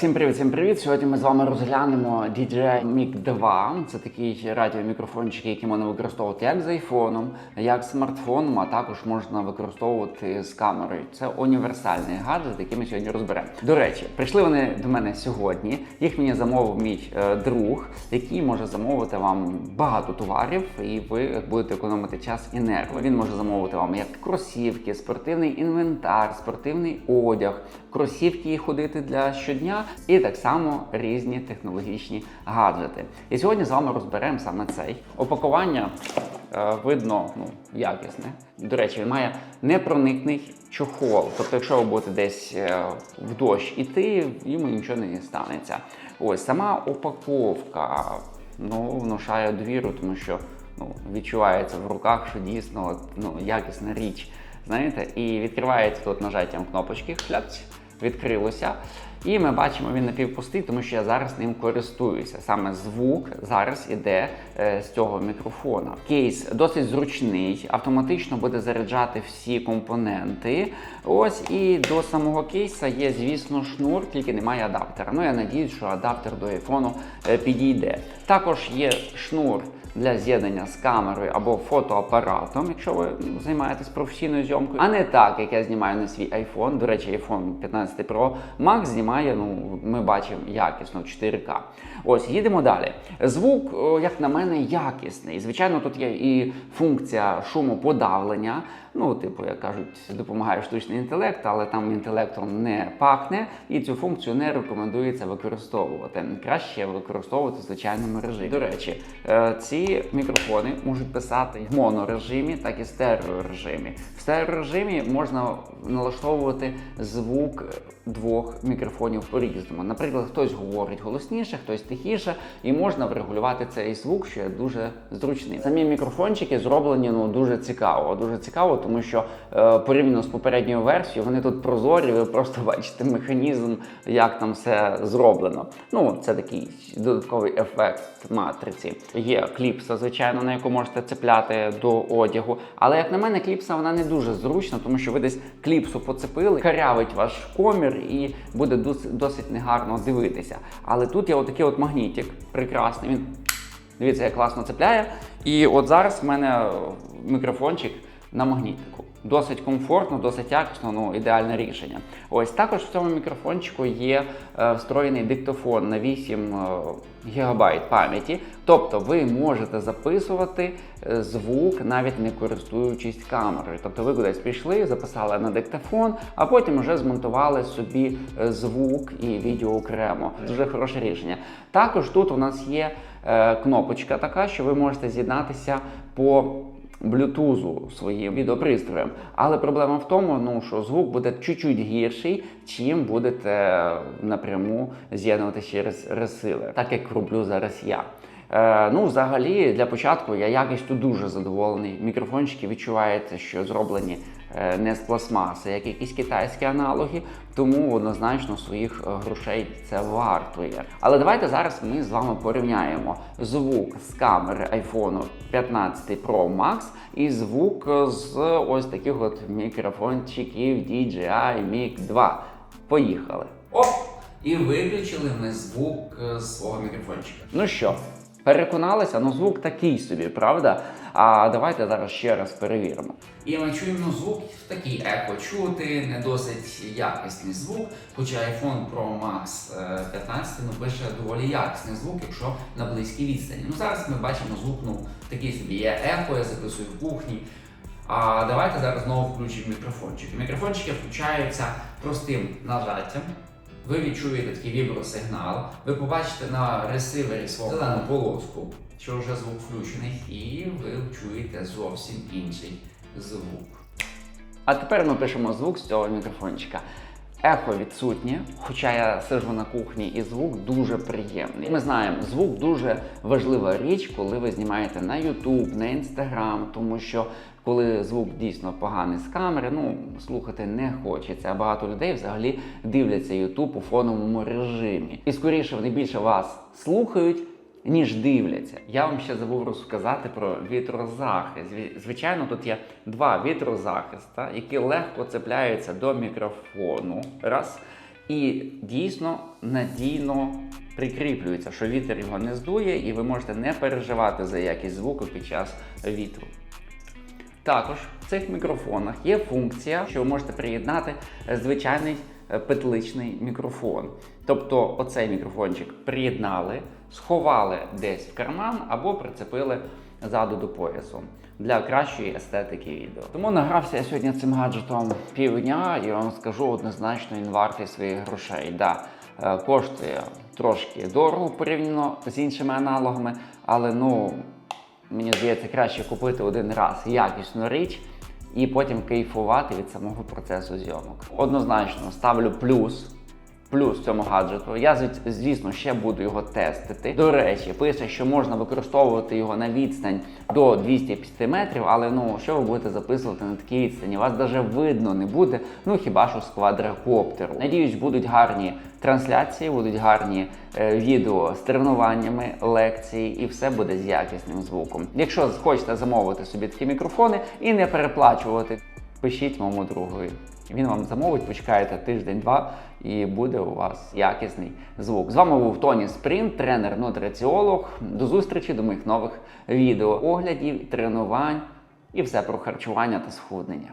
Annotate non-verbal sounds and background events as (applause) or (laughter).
всім привіт, всім привіт. Сьогодні ми з вами розглянемо DJI Mic 2. Це такий радіомікрофончик, який можна використовувати як з айфоном, як смартфоном, а також можна використовувати з камерою. Це універсальний гаджет, який ми сьогодні розберемо. До речі, прийшли вони до мене сьогодні. Їх мені замовив мій е, друг, який може замовити вам багато товарів, і ви будете економити час і нерви. Він може замовити вам як кросівки, спортивний інвентар, спортивний одяг, кросівки ходити для щодня, і так само різні технологічні гаджети. І сьогодні з вами розберемо саме цей опакування. е, видно, ну якісне. До речі, він має непроникний чохол. Тобто, якщо ви будете десь е, в дощ іти, йому нічого не станеться. Ось сама упаковка ну, внушає довіру, тому що ну, відчувається в руках, що дійсно ну, якісна річ. Знаєте, і відкривається тут нажаттям кнопочки, хляпць, відкрилося. І ми бачимо, він напівпустий, тому що я зараз ним користуюся. Саме звук зараз іде е, з цього мікрофона. Кейс досить зручний, автоматично буде заряджати всі компоненти. Ось і до самого кейса є, звісно, шнур, тільки немає адаптера. Ну я надіюсь, що адаптер до айфону е, підійде. Також є шнур для з'єднання з камерою або фотоапаратом, якщо ви займаєтесь професійною зйомкою, а не так, як я знімаю на свій iPhone. До речі, iPhone 15 Pro Max знімає, ну ми бачимо якісно в 4К. Ось їдемо далі. Звук, як на мене, якісний. Звичайно, тут є і функція шумоподавлення. Ну, типу, як кажуть, допомагає штучний інтелект, але там інтелектом не пахне, і цю функцію не рекомендується використовувати. Краще використовувати в звичайному режимі. До речі, е, ці мікрофони можуть писати в монорежимі, так і стереорежимі. В стереорежимі можна налаштовувати звук двох мікрофонів по-різному. Наприклад, хтось говорить голосніше, хтось тихіше, і можна врегулювати цей звук, що є дуже зручним. Самі мікрофончики зроблені ну дуже цікаво. Дуже цікаво, тому що е, порівняно з попередньою версією, вони тут прозорі. Ви просто (laughs) бачите механізм, як там все зроблено. Ну, це такий додатковий ефект матриці. Є кліпса, звичайно, на яку можете цепляти до одягу. Але як на мене, кліпса вона не дуже зручна, тому що ви десь кліпсу поцепили, карявить ваш комір і буде досить, негарно дивитися. Але тут є отакий от магнітик, прекрасний. Він дивіться, як класно цепляє. І от зараз в мене мікрофончик на магнітику. Досить комфортно, досить якісно, ну ідеальне рішення. Ось також в цьому мікрофончику є е, встроєний диктофон на 8 е, гігабайт пам'яті. Тобто ви можете записувати е, звук, навіть не користуючись камерою. Тобто ви кудись пішли, записали на диктофон, а потім вже змонтували собі е, звук і відео окремо. Дуже хороше рішення. Також тут у нас є е, кнопочка така, що ви можете з'єднатися по блютузу своїм відеопристроєм. Але проблема в тому, ну, що звук буде чуть-чуть гірший, чим будете напряму з'єднувати через ресили, так як роблю зараз я. Е, ну, взагалі, для початку я якістю дуже задоволений. Мікрофончики відчувається, що зроблені не з пластмаси, як якісь китайські аналоги, тому однозначно своїх е, грошей це вартує. Але давайте зараз ми з вами порівняємо звук з камери iPhone 15 Pro Max і звук з ось таких от мікрофончиків DJI Mic 2. Поїхали! Оп! І виключили ми звук е, з свого мікрофончика. Ну що, переконалися? Ну звук такий собі, правда? А давайте зараз ще раз перевіримо. І ми чуємо звук такий ехо чути, не досить якісний звук. Хоча iPhone Pro Max е, 15 ну, пише доволі якісний звук, якщо на близькій відстані. Ну зараз ми бачимо звук, ну такий собі є ехо, я записую в кухні. А давайте зараз знову включимо мікрофончик. Мікрофончики включаються простим нажаттям. Ви відчуєте такий вібросигнал, ви побачите на ресивері свого зелену полоску, що вже звук включений, і ви чуєте зовсім інший звук. А тепер ми пишемо звук з цього мікрофончика. Ехо відсутнє, хоча я сиджу на кухні, і звук дуже приємний. Ми знаємо, звук дуже важлива річ, коли ви знімаєте на YouTube, на Instagram, тому що коли звук дійсно поганий з камери, ну слухати не хочеться. Багато людей взагалі дивляться YouTube у фоновому режимі. І скоріше вони більше вас слухають. Ніж дивляться. Я вам ще забув розказати про вітрозахист. Звичайно, тут є два вітрозахиста, які легко цепляються до мікрофону. Раз. і дійсно надійно прикріплюється, що вітер його не здує, і ви можете не переживати за якість звуку під час вітру. Також в цих мікрофонах є функція, що ви можете приєднати звичайний петличний мікрофон. Тобто оцей мікрофончик приєднали, сховали десь в карман або прицепили ззаду до поясу для кращої естетики відео. Тому награвся я сьогодні цим гаджетом півдня і вам скажу однозначно він вартий своїх грошей. Да, е, коштує трошки дорого порівняно з іншими аналогами, але ну мені здається, краще купити один раз якісну річ і потім кайфувати від самого процесу зйомок. Однозначно ставлю плюс. Плюс цьому гаджету. Я звісно ще буду його тестити. До речі, пише, що можна використовувати його на відстань до 250 метрів, але ну що ви будете записувати на такій відстані? Вас навіть видно не буде. Ну хіба що з квадрокоптеру. Надіюсь, будуть гарні трансляції, будуть гарні е, відео з тренуваннями, лекції, і все буде з якісним звуком. Якщо хочете замовити собі такі мікрофони і не переплачувати, пишіть моєму другові. Він вам замовить, почекаєте тиждень-два, і буде у вас якісний звук. З вами був Тоні Спринт, тренер нутриціолог. До зустрічі до моїх нових відео, оглядів, тренувань і все про харчування та схуднення.